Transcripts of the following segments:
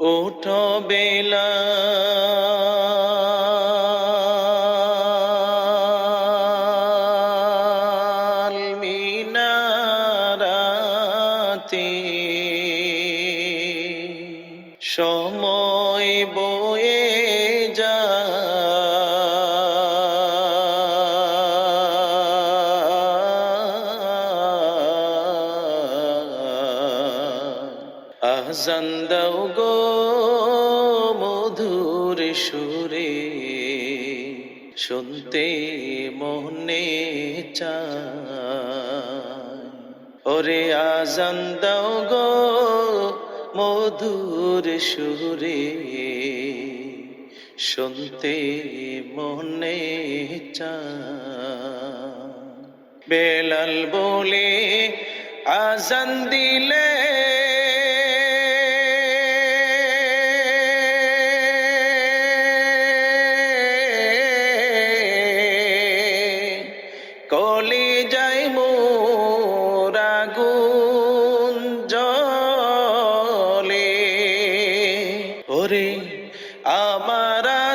ওঠো বেলা। আহজান গো মধুর সুরে, শুনতে মনে ওরে আজান দাও গো মধুর সুরে, শুনতে মনে বেলাল বলে, আজান দিলে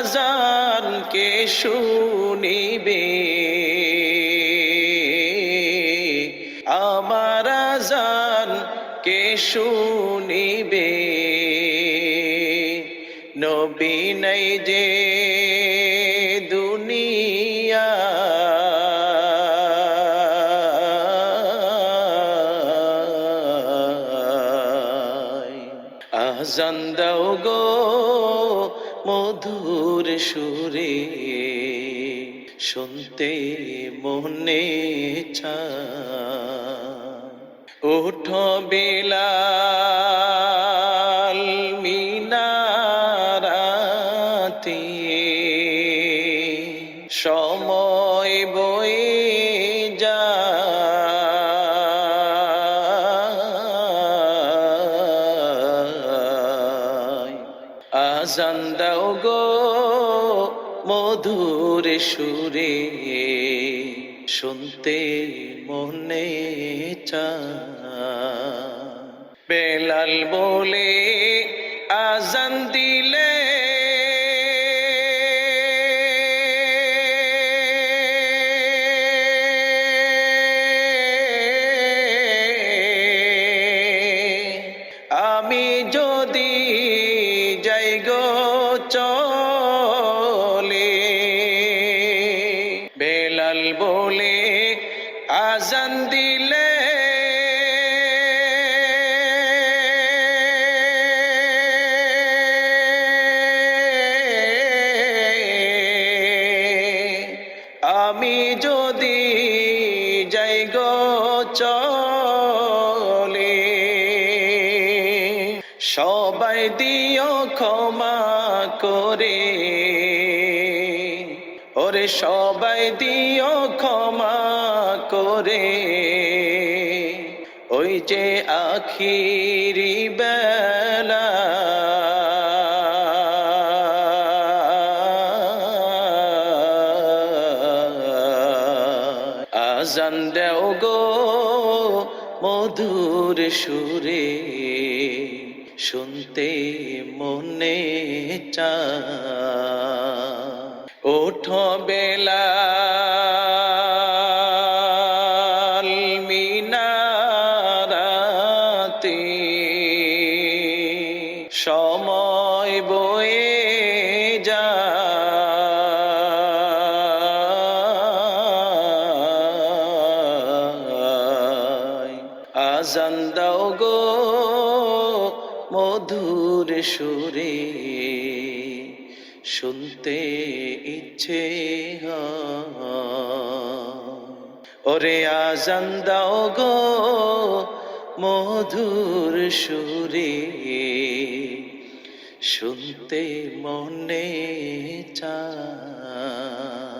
আমার জান কে শুনিবে? আমার জান কে শুনিবে? নবী নাই যে দুনিয়া। আজান দাও গো মধুর সুরে শুনতে মনে চা ওঠো বেলাল আজান দাও গো মধুর সুরে। শুনতে মনে চায়। বেলাল বলে আজান দিলে। আমি যদি আজান দিলে আমি যদি যাই গো চলে সবাই দিও ক্ষমা করে। ওরে সবাই দিও ক্ষমা করে। ওই যে আখিরি বেলা। আজান দেও গো মধুর সুরে। শুনতে মনে চায়। ওঠো বেলা সময় বয়ে যায়। আজান দাও গো মধুর সুরে। শুনতে ইচ্ছে ওরে আজান দাও গো মধুর সুরে। শুনতে মনে চায়।